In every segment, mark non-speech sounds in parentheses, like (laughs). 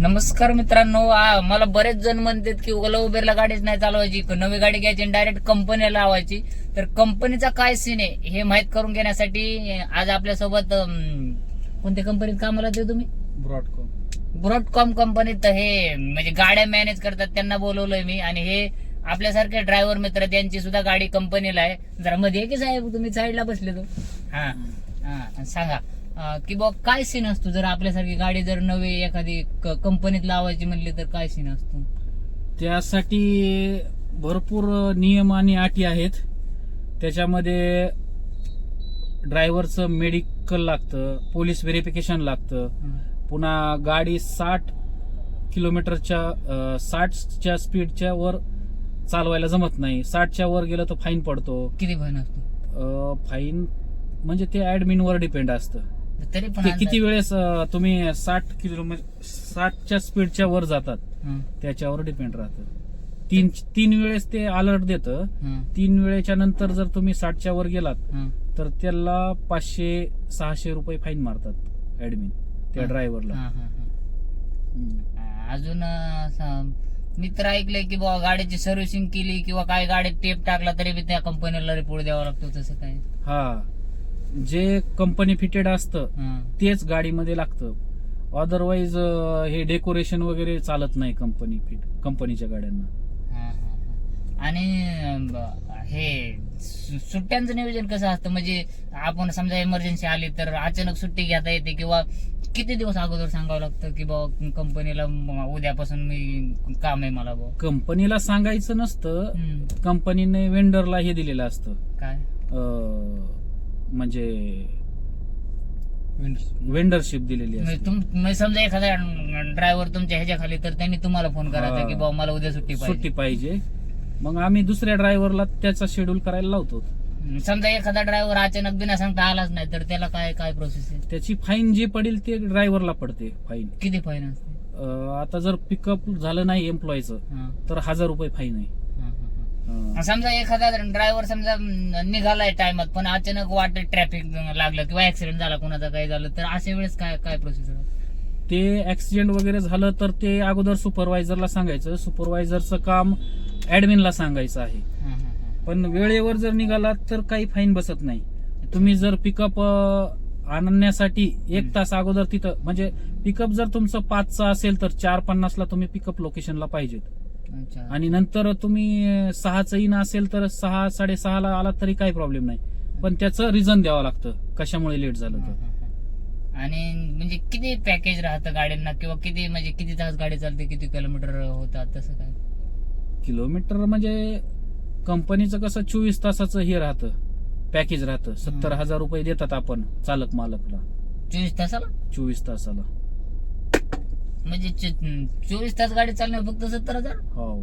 नमस्कार मित्रांनो मला बरेच जण म्हणतात की ओला उबेरला गाडीच नाही चालवायची नवी गाडी घ्यायची डायरेक्ट कंपनीला लावायची. तर कंपनीचा काय सीन आहे हे माहीत करून घेण्यासाठी आज आपल्यासोबत कोणत्या कंपनीत कामाला ते तुम्ही? ब्रॉडकॉम ब्रॉडकॉम कंपनीत हे म्हणजे गाड्या मॅनेज करतात त्यांना बोलवलंय मी. आणि हे आपल्यासारखे ड्रायव्हर मित्र त्यांची सुद्धा गाडी कंपनीला आहे. जरा मध्ये की साहेब तुम्ही साईडला बसले तो हा हा सांगा. की बा काय सीन असतो? जर आपल्यासारखी गाडी जर नवी एखादी कंपनीत लावायची म्हणली तर काय सीन असतो? त्यासाठी भरपूर नियम आणि अटी आहेत. त्याच्यामध्ये ड्रायव्हरचं मेडिकल लागतं पोलीस व्हेरिफिकेशन लागतं. पुन्हा गाडी साठ किलोमीटरच्या साठच्या स्पीडच्या वर चालवायला जमत नाही. साठच्या वर गेलं तर फाईन पडतो. किती भन असतो? फाईन म्हणजे ते ऍडमिनवर डिपेंड असतं. तरी पण ते किती वेळेस अं, तुम्ही साठ किलोमीटर साठच्या स्पीडच्या वर जातात हं, त्याच्यावर डिपेंड राहतं. तीन तीन वेळेस ते अलर्ट देतं. हं, तीन वेळेच्या नंतर जर तुम्ही साठच्या वर गेलात हं. तर त्याला पाचशे सहाशे रुपये फाईन मारतात ऍडमिन त्या हं. ड्रायव्हरला हं, हं, हं. अजून अं, मी तर ऐकलंय की बाबा गाडीची सर्व्हिसिंग केली किंवा काय गाडीत टेप टाकला तरी बी त्या कंपनीला रिपोर्ट द्यावा लागतो तसं काय? हा. जे कंपनी फिटेड असतं. तेच गाडीमध्ये लागतं. अदरवाईज हे डेकोरेशन वगैरे चालत नाही कंपनी फिट कंपनीच्या गाड्यांना. हं, हं, हं. आणि हे सुट्ट्यांचं नियोजन कसं असतं? म्हणजे आपण समजा इमर्जन्सी आली तर अचानक सुट्टी घेता येते किंवा किती दिवस अगोदर सांगावं लागतं की बाबा कंपनीला उद्यापासून मी काम आहे मला बाबा कंपनीला सांगायचं नसतं. कंपनीने वेंडरला हे दिलेलं असतं. काय? म्हणजे वेंडरशिप दिलेली म्हणजे असते. तुम म्हणजे समजा एखादा ड्रायव्हर तुमच्या ह्याच्या खाली तर त्यांनी तुम्हाला फोन करायचा हा. की बाबा मला उद्या सुट्टी सुट्टी पाहिजे. पाहिजे मग आम्ही दुसऱ्या ड्रायव्हरला त्याचा शेड्यूल करायला लावतो. समजा एखादा ड्रायव्हर अचानक बिना सांगता आलाच नाही तर त्याला काय काय प्रोसेस आहे? त्याची फाईन जे पडेल ते ड्रायव्हरला पडते फाईन किती फाईन असते? आता जर पिकअप झालं नाही एम्प्लॉयचं हा, तर हजार रुपये फाईन आहे. समजा एखादा ड्रायव्हर समजा निघालाय टायमात पण अचानक वाटत ट्रॅफिक लागलं किंवा ऍक्सिडेंट झाला कोणाचा काही झालं तर अशा वेळेस काय काय प्रोसेस ते ऍक्सिडेंट वगैरे झालं तर ते अगोदर सुपरवायझरला सांगायचं. सुपरवायझरचं काम ऍडमिनला सांगायचं आहे. पण वेळेवर जर निघालात तर काही फाईन बसत नाही. तुम्ही जर पिकअप आणण्यासाठी एक. तास अगोदर तिथं म्हणजे पिकअप जर तुमचं पाचचं असेल तर चार पन्नासला तुम्ही पिकअप लोकेशनला पाहिजेत. अच्छा. आणि नंतर तुम्ही सहाचं इन असेल तर सहा साडेसहाला आला तरी काही प्रॉब्लेम नाही. पण त्याचं रिझन द्यावं लागतं कशामुळे लेट झालं तर. आणि म्हणजे किती पॅकेज राहतं गाड्यांना किंवा किती म्हणजे किती तास गाडी चालते किती किलोमीटर होतात तसं काय? किलोमीटर म्हणजे कंपनीचं कसं चोवीस तासाचं हे राहतं पॅकेज राहतं. सत्तर. हजार रुपये देतात आपण चालक मालकला. चोवीस तासाला? चोवीस तासाला. म्हणजे चोवीस तास गाडी चालणार फक्त सत्तर हजार? हो.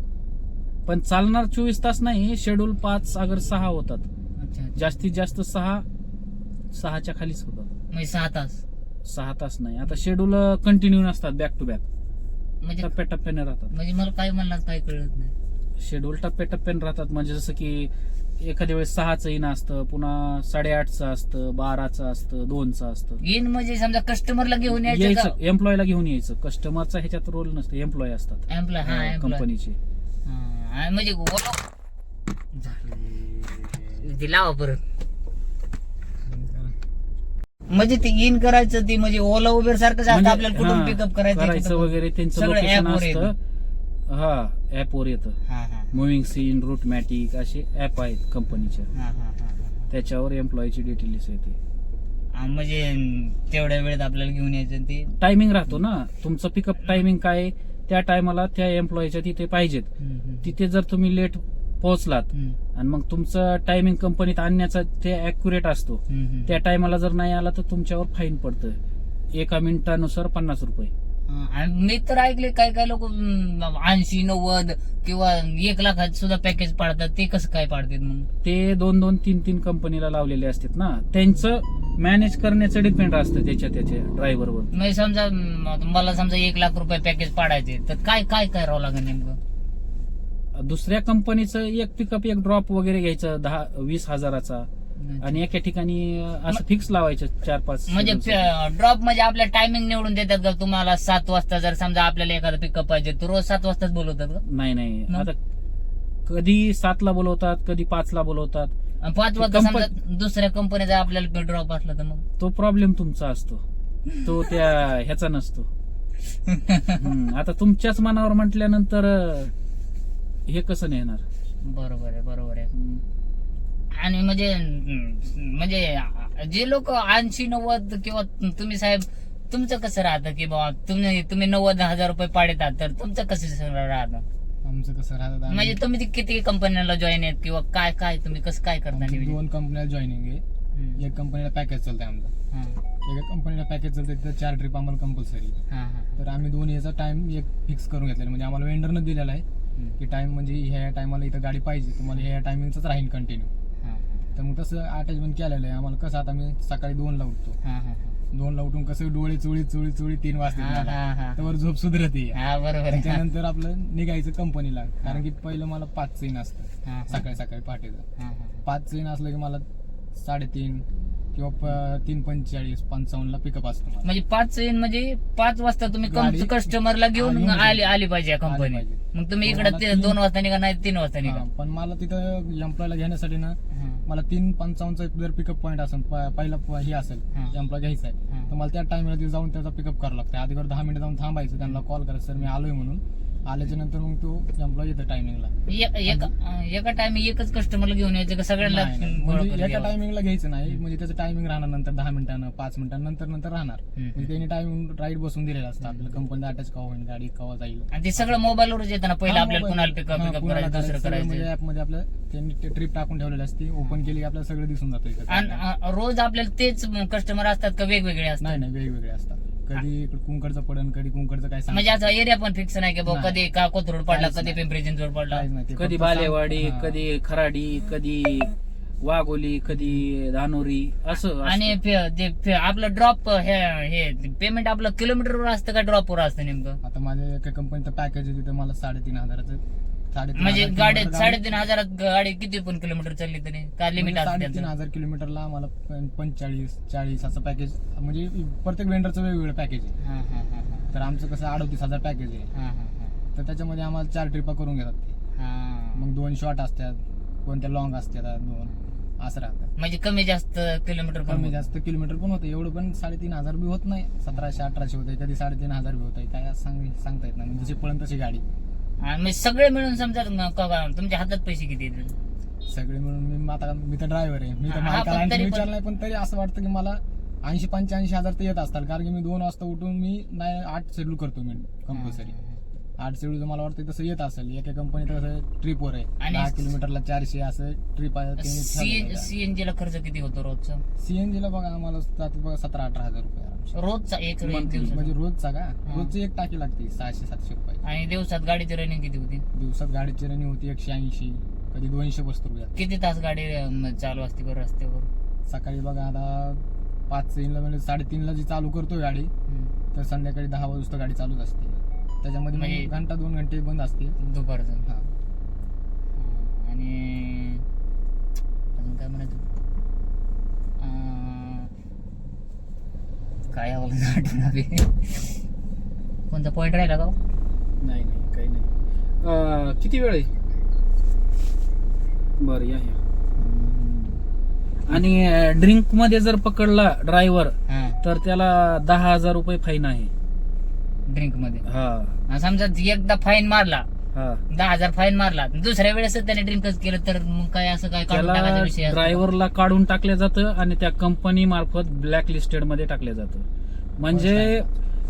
पण चालणार चोवीस तास नाही शेड्यूल पाच अगर सहा होतात. जास्तीत जास्त सहा सहाच्या खालीच होतात. म्हणजे सहा तास? सहा तास नाही. आता शेड्यूल कंटिन्यू नसतात बॅक टू बॅक म्हणजे टप्प्याटप्प्याने राहतात. म्हणजे मला काय म्हणणार काय कळत नाही. शेड्यूल टप्प्याटप्प्याने राहतात. म्हणजे जसं की एखाद्या वेळेस सहाचं इन असतं पुन्हा साडेआठचं असतं बाराचं असतं दोनचं असतं. इन म्हणजे समजा कस्टमरला घेऊन यायचं यायचं एम्प्लॉयला घेऊन यायचं. कस्टमरचा ह्याच्यात रोल नसतं एम्प्लॉय असतात. एम्प्लॉय हा एम्प्लॉय कंपनीचे म्हणजे ओला- झालं. ते लावा परत. म्हणजे ते इन करायचं ती म्हणजे ओला उबेर सारखंच असतं म्हणजे, आपल्याला कुठून हा, पिकअप करायचं करायचं कुठून- वगैरे त्यांचं सगळं लोकेशन app वर येतं. असतं. हा ऍपवर येतं. हा, हा, मुव्हिंग सीन रूट मॅटिक असे ऍप आहेत कंपनीच्या हा, हा, हा, हा. त्याच्यावर एम्प्लॉयची डिटेल्स येते हा, म्हणजे तेवढ्या वेळेत आपल्याला घेऊन यायचं ते टायमिंग राहतो ना. तुमचं पिकअप टायमिंग काय आहे, त्या टायमाला त्या एम्प्लॉयच्या तिथे पाहिजेत. तिथे जर तुम्ही लेट पोहोचलात आणि मग तुमचं टायमिंग कंपनीत आणण्याचा ते अॅक्युरेट असतो. त्या टायमाला जर नाही आला तर तुमच्यावर फाईन पडतं एका मिनिटानुसार पन्नास रुपये. मी तर ऐकले काय काय लोक ऐंशी नव्वद किंवा एक लाखात सुद्धा पॅकेज पाडतात. ते कसं काय पाडतात मग? ते दोन दोन तीन तीन कंपनीला लावलेले असतात ना. त्यांचं मॅनेज करण्याचं डिपेंड असतं त्याच्या त्याच्या ड्रायव्हरवर म्हणजे समजा मला समजा एक लाख रुपये पॅकेज पाडायचे तर काय काय करावं लागेल नेमकं? दुसऱ्या कंपनीचं एक पिकअप एक ड्रॉप वगैरे घ्यायचं दहा वीस हजाराचा. आणि एका ठिकाणी असं फिक्स लावायचं चार पाच म्हणजे. ड्रॉप म्हणजे आपल्या टायमिंग निवडून देतात का? तुम्हाला सात वाजता जर समजा आपल्याला एखादं पिकअप पाहिजे तर रोज सात वाजताच बोलवतात का? नाही नाही? आता कधी सातला बोलवतात कधी पाचला बोलवतात. आणि पाच वाजता समजा दुसऱ्या कंपनीचा आपल्याला ड्रॉप असला तर मग? तो प्रॉब्लेम तुमचा असतो. तो त्या ह्याचा नसतो. (laughs) आता तुमच्याच मनावर म्हटल्यानंतर हे कसं नेणार? बरोबर आहे बरोबर आहे. आणि म्हणजे म्हणजे जे लोक ऐंशी नव्वद किंवा तुम्ही साहेब तुमचं कसं राहतं की बाबा तुम्ही तुम्ही नव्वद हजार रुपये पाडतात तर तुमचं कसं राहतं? आमचं कसं राहतं म्हणजे तुम्ही ते किती कंपन्याला जॉईन आहेत किंवा काय काय तुम्ही कसं काय करता? दोन कंपन्या जॉईनिंग आहे. एक कंपनीला पॅकेज चालतंय आमचं. एका कंपनीला पॅकेज चालतंय तिथं चार ट्रिप आम्हाला कंपल्सरी तर आम्ही दोन याचा टाइम एक फिक्स करून घेतलेला म्हणजे आम्हाला वेंडरनं दिलेला आहे. की टाइम म्हणजे ह्या टायमाला इथं गाडी पाहिजे. तुम्हाला ह्या टायमिंगच राहील कंटिन्यू तर मग तसं अटॅचमेंट केलेलं आहे. आम्हाला कसं आता मी सकाळी दोनला उठतो. हा, हा, दोनला उठून कसं डोळे चोळी चोळी चोळी तीन हा, वाजता हा, हा. त्यावर झोप सुधरते. हा, बरोबर आहे. त्यानंतर आपलं निघायचं कंपनीला. कारण की पहिलं मला पाच चैन असतं. हा, हा, सकाळी सकाळी पहाटेचं. हा, हा. पाच चैन असलं की मला साडेतीन किंवा प- तीन पंचेचाळीस पंचावन्नला पिकअप असतो मला म्हणजे पाच येईन म्हणजे पाच वाजता तुम्ही गाडी- कस्टमरला घेऊन आली म्हणजे. आली आली पाहिजे कंपनी पाहिजे. मग तुम्ही इकडे दोन वाजता निघा नाही तीन वाजता निघा हा, पण मला तिथं एम्प्लॉयला घेण्यासाठी ना हा, मला तीन पंचावन्नचा जर पिकअप पॉईंट असेल प- पहिला प- हे असेल. एम्प्लॉय घ्यायचा आहे हा. तर मला त्या टाइमला जाऊन त्याचा पिकअप करावं लागतं आधीवर दहा मिनिटं जाऊन थांबायचं त्यांना कॉल करायचं सर मी आलोय म्हणून आल्याच्यानंतर मग तो एम्प्लॉय येतो टायमिंगला एक- टाइम एकच कस्टमरला घेऊन यायचं का सगळ्यांना म्हणजे एका घ्यावं? टायमिंगला घ्यायचं नाही. म्हणजे त्याचं टायमिंग राहणार नंतर दहा मिनिटानं पाच मिनिटांनंतर नंतर राहणार. म्हणजे त्यांनी टायमिंग राईड बसून दिलेला असतं. आपल्याला कंपनीला अटॅच कवा होईल गाडी कवा जाईल. आणि ते सगळं मोबाईलवरच येतं ना. पहिलं आपल्याला. कुणाला पिकअप हा, पिकअप कुणाला करायचं दुसरं सगळं म्हणजे करायचं. ऍपमध्ये आपलं त्यांनी ट्रिप टाकून ठेवलेली असते. ओपन केली आपल्याला सगळं दिसून जातं रोज आपल्याला तेच कस्टमर असतात का वेगवेगळे असतात? नाही नाही वेगवेगळे असतात. कधी इकडं कुंकडचं पडन कधी कुंकडचं काय म्हणजे असा एरिया पण फिक्स नाही की नाही. कधी का कोथरूड पडला काहीच कधी नाही. पिंपरी चिंचवड पडला काहीच नाही ते कधी फक्त बालेवाडी सांग- हा. कधी खराडी कधी वाघोली कधी धानोरी असं असतं. आणि ते आपलं ड्रॉप हे हे पेमेंट आपलं किलोमीटरवर असतं का ड्रॉपवर असतं नेमकं आता माझ्या एका कंपनीचं पॅकेज आहे तिथं मला साडेतीन हजाराचं साडेतीन म्हणजे हजार गाडी किलोमीटर साडेतीन हजारात गाडी किती पण किलोमीटर चालली तरी? का लिमिट म्हणजे असतं साडेतीन त्याचं? हजार किलोमीटरला पं- पंचेचाळीस चाळीस असं पॅकेज म्हणजे प्रत्येक वेंडरचं वेगवेगळं पॅकेज आहे. हा, हा, हा, हा. तर आमचं कसं अडतीस हजार पॅकेज आहे. हा, हा, हा. तर त्याच्यामध्ये आम्हाला चार ट्रिपा करून घेतात ते. हा. मग दोन शॉर्ट असतात कोणत्या लॉंग असतात दोन. असं राहतं म्हणजे कमी जास्त किलोमीटर पण कमी होतं. जास्त किलोमीटर पण होतं. एवढं पण साडेतीन हजार बी होत नाही. सतराशे अठराशे होते कधी साडेतीन हजार बी होत आहे काय सांग सांगता येत नाही. म्हणजे जशी पळण तशी गाडी. आणि म्हणजे सगळे मिळून समजा न- का- का- तुमच्या हातात पैसे किती येतील सगळे मिळून मी आता मी तर ड्रायव्हर आहे. मी तर हा, पण मालकाला तरी पण- विचारलं नाही पण तरी असं वाटतं की मला ऐंशी पंच्याऐंशी हजार तर येत असतात. कारण की मी दोन वाजता उठून मी नाही आठ शेड्यूल करतो मी कंपल्सरी आठ शेड्यूल मला वाटतं तसं येत असेल. एका कंपनीत कसं ट्रिपवर आहे. आणि दहा किलोमीटरला चारशे असं ट्रिप सीएनजी ला खर्च किती होतो रोजचा? सीएनजी ला बघा आम्हाला बघा सतरा अठरा हजार रुपये. रोजचा एक म्हणजे रोजचा का? रोजची एक टाकी लागते सहाशे सातशे रुपये. आणि दिवसात गाडीची रनिंग किती होती? दिवसात गाडीची रनिंग होती एकशे ऐंशी कधी दोनशे बसतो रुपयात किती तास गाडी चालू असते बरं रस्त्यावर? सकाळी बघा आता पाच तीनला म्हणजे साडेतीनला जी चालू करतो गाडी. तर संध्याकाळी दहा वाजता गाडी चालूच असते. त्याच्यामध्ये म्हणजे- मग घंटा दोन घंटे बंद असते दुपारचं. हा. हा. आणि अजून काय म्हणायचं? अं, काय आवडलं आठवण आली. कोणता पॉइंट राहिला का हो? नाही नाही काही नाही. अं, किती वेळ आहे? बरं या या. आणि ड्रिंकमध्ये जर पकडला ड्रायव्हर हा. तर त्याला दहा हजार रुपये फाईन आहे. ड्रिंकमध्ये. हा. आणि समजा एकदा फाईन मारला हा. दहा हजार फाईन मारला दुसऱ्या वेळेस त्याने ड्रिंकच केलं तर मग काय असं काय काढून टाकायचा त्याला विषय असतो? ड्रायव्हरला काढून टाकलं जातं आणि त्या कंपनी मार्फत ब्लॅक लिस्टेडमध्ये टाकलं जातं. म्हणजे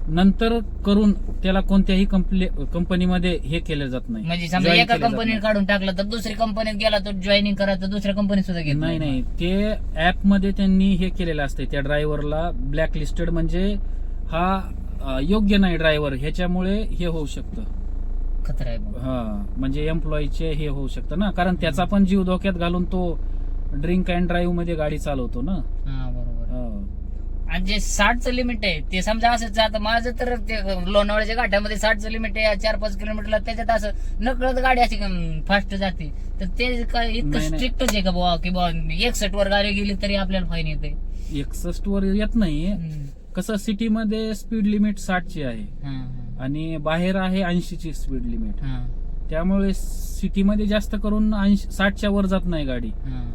नंतर करून त्याला कोणत्याही कंपनीमध्ये हे केलं जात नाही. म्हणजे समजा Join एका केलं जात कंपनीत नाही. काढून टाकलं तर दुसरी कंपनीत गेला तर जॉईनिंग करा तर दुसऱ्या कंपनीत सुद्धा घेत नाही नाही. ते ऍपमध्ये त्यांनी हे केलेलं असतं त्या ड्रायव्हरला ब्लॅक लिस्टेड म्हणजे हा अं, योग्य नाही ड्रायव्हर ह्याच्यामुळे हे होऊ शकतं. खतरा आहे मग. हा म्हणजे एम्प्लॉईचे हे होऊ शकतं ना. कारण त्याचा पण जीव धोक्यात घालून तो ड्रिंक अँड ड्राईव्हमध्ये गाडी चालवतो ना. हा बरोबर. हा. आणि जे साठचं लिमिट आहे ते समजा असंच आता माझं तर ते लोणावळ्याच्या घाटामध्ये साठचं लिमिट आहे चार पाच किलोमीटरला त्याच्यात असं नकळत गाडी अशी फास्ट जाते. तर ते काय इतकं नाही, नाही. स्ट्रिक्टच आहे का बुवा की बुवा एकसठ वर गाडी गेली तरी आपल्याला फाईन येते एकसष्ट वर येत नाही. कसं सिटीमध्ये स्पीड लिमिट साठची आहे आणि बाहेर आहे ऐंशीची स्पीड लिमिट. त्यामुळे सिटीमध्ये जास्त करून साठच्या वर जात नाही गाडी.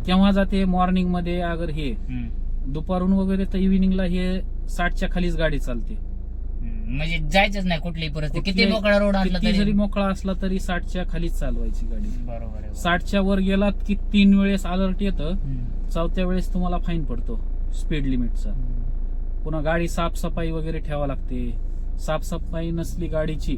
केव्हा जाते? मॉर्निंगमध्ये अगर हे. दुपारून वगैरे तर इव्हिनिंगला हे साठच्या खालीच गाडी चालते. म्हणजे जायचंच नाही कुठलीही परिस्थिती. किती मोकळा रोड असला तरी. जरी मोकळा असला तरी साठच्या खालीच चालवायची गाडी. बरोबर साठच्या वर गेलात की तीन वेळेस अलर्ट येतं. चौथ्या वेळेस तुम्हाला फाईन पडतो. स्पीड लिमिटचा पुन्हा गाडी साफसफाई वगैरे ठेवा लागते. साफसफाई नसली गाडीची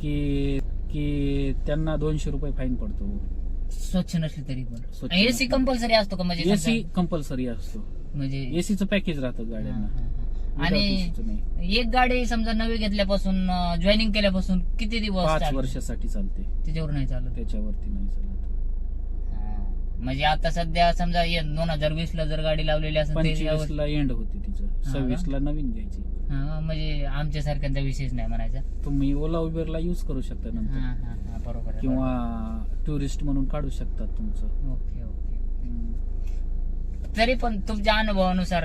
की की त्यांना दोनशे रुपये फाईन पडतो. स्वच्छ नसली तरी पण. स्वच्छ एसी. कंपल्सरी असतो का म्हणजे एसी समजा- कंपल्सरी असतो. म्हणजे एसीचं पॅकेज राहतं गाड्यांना. Without आणि AC चं नाही. एक गाडी समजा नवी घेतल्यापासून जॉईनिंग केल्यापासून किती दिवस पाच चालते? वर्षासाठी चालते. त्याच्यावर नाही चालत. त्याच्यावरती नाही चालत. म्हणजे आता सध्या समजा दोन हजार वीस ला जर गाडी लावलेली असेल पंचवीस ला एंड होते तिचं? सव्वीस ला नवीन घ्यायची. हा, म्हणजे आमच्या सारख्यांचा विषयच नाही म्हणायचा. तुम्ही ओला उबेरला युज करू शकता हा, नंतर. हा, हा, बरोबर किंवा टुरिस्ट म्हणून काढू शकतात तुमचं. ओके ओके हम्म. तरी पण तुमच्या अनुभवानुसार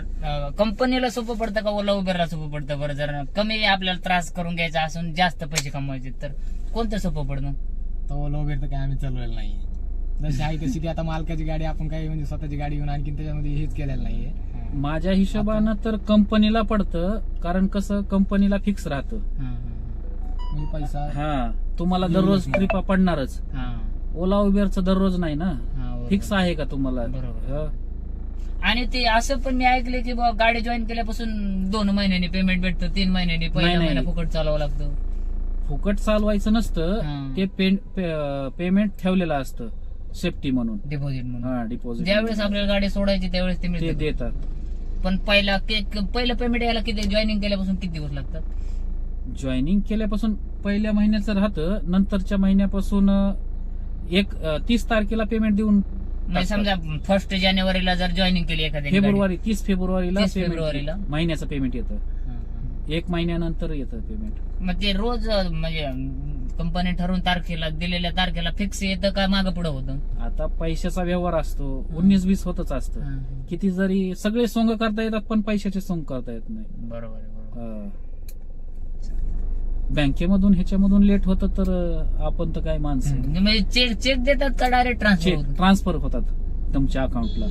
कंपनीला सोपं पडतं का ओला उबेरला सोपं पडतं? बरं जर कमी आपल्याला त्रास करून घ्यायचा असून जास्त पैसे कमवायचे तर कोणतं सोपं पडतं? तो ओला उबेर तर काय आम्ही चालवलेलं नाहीये. जशी आहे तशी ती आता मालकाची गाडी आपण काही म्हणजे स्वतःची गाडी घेऊन आणखी त्याच्यामध्ये हेच केलेलं नाहीये माझ्या हिशोबानं तर कंपनीला पडतं कारण कसं कंपनीला फिक्स राहतं हा, म्हणजे पैसा हा तुम्हाला दररोज ट्रिप पडणारच. ओला उबेरचं दररोज नाही ना हा. फिक्स आहे का तुम्हाला बरोबर. हा. आणि ते असं पण मी ऐकले की बुवा गाडी जॉईन केल्यापासून दोन महिन्यांनी पेमेंट भेटतं तीन महिन्यांनी पहिला नाही. महिना फुकट चालवावं लागतं फुकट चालवायचं हा. नसतं ते पेमेंट ठेवलेलं असतं सेफ्टी म्हणून. डिपॉझिट म्हणून. हा डिपॉझिट ज्यावेळेस आपल्याला गाडी सोडायची त्यावेळेस ते ते मिळते देतात. पण पहिला के- पहिलं पेमेंट यायला किती जॉईनिंग केल्यापासून किती दिवस लागतात? जॉईनिंग केल्यापासून पहिल्या महिन्याचं राहतं नंतरच्या महिन्यापासून अं, एक अं, तीस तारखेला पेमेंट देऊन म्हणजे समजा फर्स्ट जानेवारीला जर जॉईनिंग केली एखाद्या फेब्रुवारी तीस फेब्रुवारीला 30 payment फेब्रुवारीला? महिन्याचं पेमेंट येतं. एक महिन्यानंतर येतं पेमेंट मग ते रोज अं, म्हणजे कंपनी ठरवून तारखेला दिलेल्या तारखेला फिक्स येतं का मागं पुढे होतं? आता पैशाचा व्यवहार असतो. उन्नीस वीस होतच असतं. किती जरी सगळे सोंग करता येतात पण पैशाचे सोंग करता येत नाही. बरोबर आहे, बरोबर. अं, बँकेमधून ह्याच्यामधून लेट होतं तर अं, आपण तर काय माणसं. म्हणजे चेक चेक देतात का डायरेक्ट ट्रान्सफर चेक ट्रान्सफर होतात तुमच्या अकाउंटला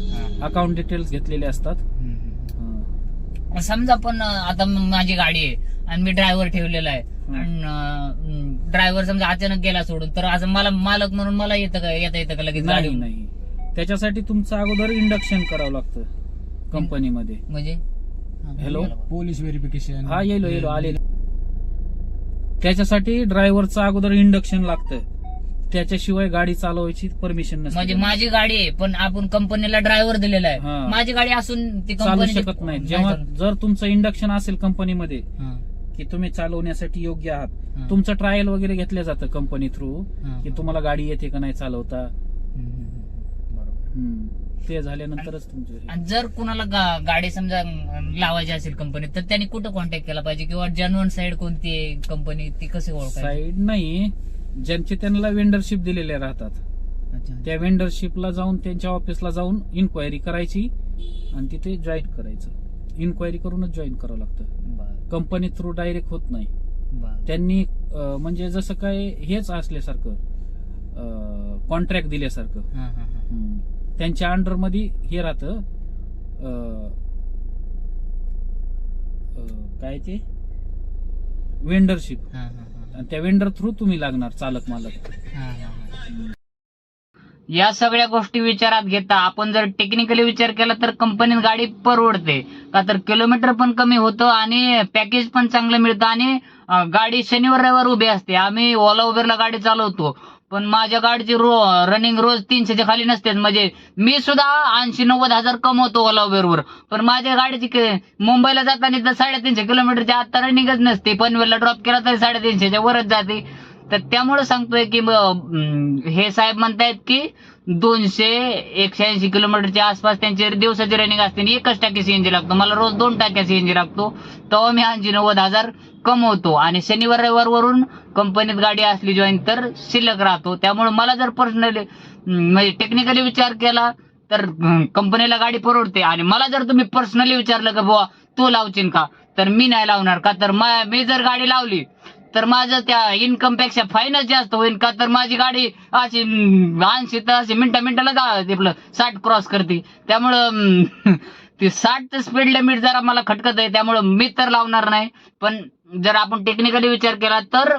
अकाउंट डिटेल्स घेतलेले असतात. अं, समजा पण आता माझी गाडी आहे. आणि मी ड्रायव्हर ठेवलेला आहे. आणि ड्रायव्हर समजा अचानक गेला सोडून तर असं मला मालक म्हणून मला येतं का येता येतं का लगेच नाही गाडी नाही. त्याच्यासाठी तुमचं अगोदर इंडक्शन करावं लागतं कंपनीमध्ये म्हणजे? हॅलो? पोलीस व्हेरिफिकेशन हा येलो येलो आले. त्याच्यासाठी ड्रायव्हरचं अगोदर इंडक्शन लागतं. त्याच्याशिवाय गाडी चालवायची परमिशन नसते. म्हणजे माझी गाडी आहे पण आपण कंपनीला ड्रायव्हर दिलेला आहे. हा. माझी गाडी असून ती चालू कंपनी शकत नाही. जेव्हा जर तुमचं इंडक्शन असेल कंपनीमध्ये हा, की तुम्ही चालवण्यासाठी योग्य. आहात. तुमचं ट्रायल वगैरे घेतलं जातं कंपनी थ्रू. की तुम्हाला गाडी येते का नाही चालवता. ते झाल्यानंतरच तुमचे जर कुणाला गा- गाडी समजा लावायची असेल कंपनी तर त्यांनी कुठं कॉन्टॅक्ट केला पाहिजे? किंवा जनवन साईड कोणती आहे कंपनी ती कशी ओळखायची? साईड नाही. ज्यांचे त्यांना वेंडरशिप दिलेले राहतात. त्या वेंडरशिपला जाऊन त्यांच्या ऑफिसला जाऊन इन्क्वायरी करायची आणि तिथे जॉईन करायचं. इन्क्वायरी करूनच जॉईन करावं लागतं बरं, कंपनी थ्रू डायरेक्ट होत नाही बरं. त्यांनी अं, म्हणजे जसं काय हेच असल्यासारखं कॉन्ट्रॅक्ट दिल्यासारखं हा, हा, हा. हम्म. त्यांच्या अंडरमध्ये हे राहतं अं, अं, काय ते वेंडरशिप हा, हा, हा. आणि त्या वेंडर थ्रू तुम्ही लागणार चालक मालक हा, हा, हा. या सगळ्या गोष्टी विचारात घेता आपण जर टेक्निकली विचार केला तर कंपनीत गाडी परवडते. का तर किलोमीटर पण कमी होतं आणि पॅकेज पण चांगलं मिळतं आणि गाडी शनिवार रविवार उभी असते. आम्ही ओला उबेरला गाडी चालवतो. पण माझ्या गाडीची रो रनिंग रोज तीनशेच्या खाली नसते. म्हणजे मी सुद्धा ऐंशी नव्वद हजार कमवतो ओला उबेरवर पण माझ्या गाडीची मुंबईला जाताना तर साडेतीनशे किलोमीटरच्या आता रनिंगच नसते. पनवेलला ड्रॉप केला तरी साडेतीनशेच्या वरच जाते. तर त्यामुळे सांगतोय की हे साहेब म्हणतायत की दोनशे एकशे ऐंशी किलोमीटरच्या आसपास त्यांची दिवसाची रनिंग असते आणि एकच टाकी सीएनजी लागतो. मला रोज दोन टाक्या सीएनजी लागतो. तेव्हा मी ऐंशी नव्वद हजार कमवतो. आणि शनिवार रविवार वरून कंपनीत गाडी असली जॉईन तर शिल्लक राहतो. त्यामुळे मला जर पर्सनली म्हणजे टेक्निकली विचार केला तर कंपनीला गाडी परवडते. आणि मला जर तुम्ही पर्सनली विचारलं का बुवा तू लावशील का? तर मी नाही लावणार का? तर मा- मी जर गाडी लावली तर माझं त्या इन्कमपेक्षा फायनच जास्त होईल का? तर माझी गाडी अशी ऐंशी तर अशी मिनिटा मिनटाला आपलं साठ क्रॉस करते. त्यामुळं ते (laughs) ती साठ स्पीड लिमिट जरा मला खटकत आहे. त्यामुळं मी तर लावणार नाही. पण जर आपण टेक्निकली विचार केला तर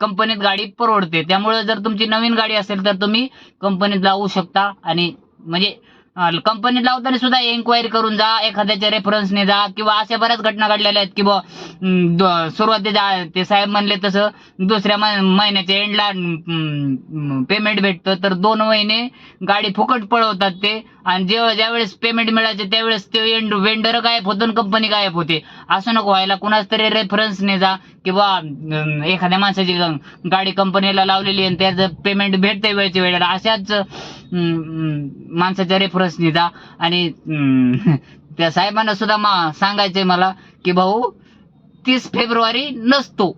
कंपनीत गाडी परवडते. त्यामुळे जर तुमची नवीन गाडी असेल तर तुम्ही कंपनीत लावू शकता. आणि म्हणजे कंपनीत लावताना सुद्धा एन्क्वायरी करून जा एखाद्याच्या रेफरन्सने जा किंवा अशा बऱ्याच घटना घडलेल्या आहेत की बुवा अं, सुरुवातीच्या ते साहेब म्हणले तसं दुसऱ्या महिन्याच्या एंडला पेमेंट भेटतं तर दोन महिने गाडी फुकट पळवतात ते. आणि जेव्हा ज्यावेळेस पेमेंट मिळायचे त्यावेळेस ते एंड वेंडर गायब होतो कंपनी गायब होते. असं नको व्हायला कुणाच तरी रेफरन्सने जा किंवा एखाद्या माणसाची गाडी कंपनीला लावलेली आणि त्याचं पेमेंट भेटते वेळच्या वेळेला अशाच माणसाच्या रेफरन्सने जा. आणि (laughs) त्या साहेबांना सुद्धा मा सांगायचंय मला की भाऊ तीस फेब्रुवारी नसतो.